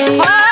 Oh!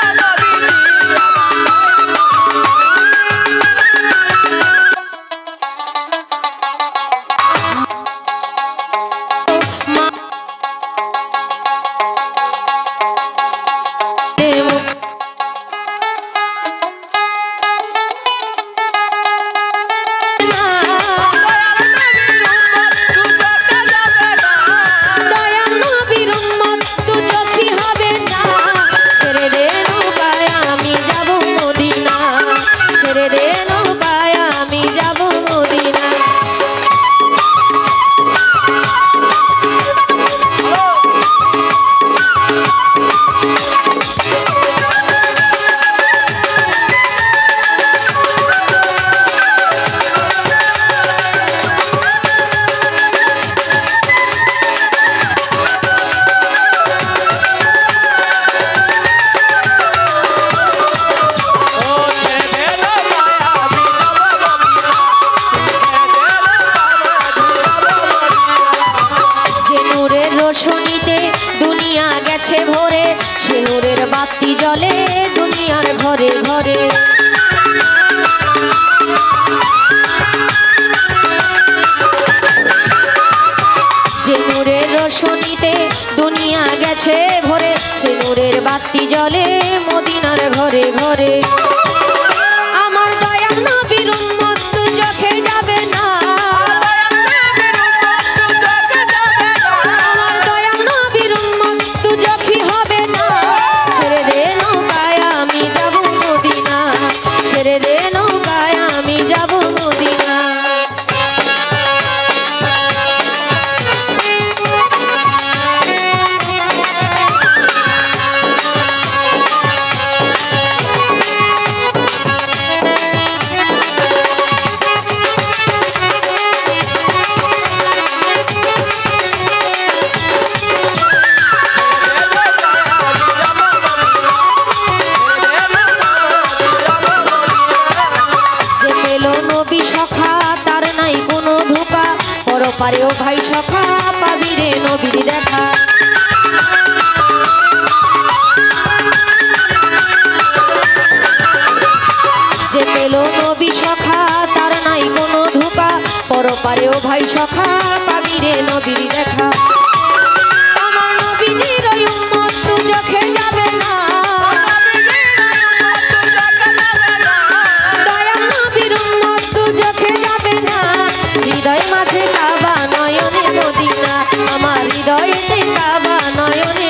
আর ঘরে ঘরে। যে নূরের রোশনীতে দুনিয়া গেছে ভরে, সে নূরের বাতি জলে মদিনার ঘরে ঘরে। ভালো নবী সখা, তার নাই কোনো ধোকা। পরপারেও ভাই সখা, পাবি রে নবীর দেখা। যে পেল নবী সখা, তার নাই কোনো ধোকা। পরপারেও ভাই সখা, পাবি রে নবীর দেখা। আমার নবীজির কাবা নয়নে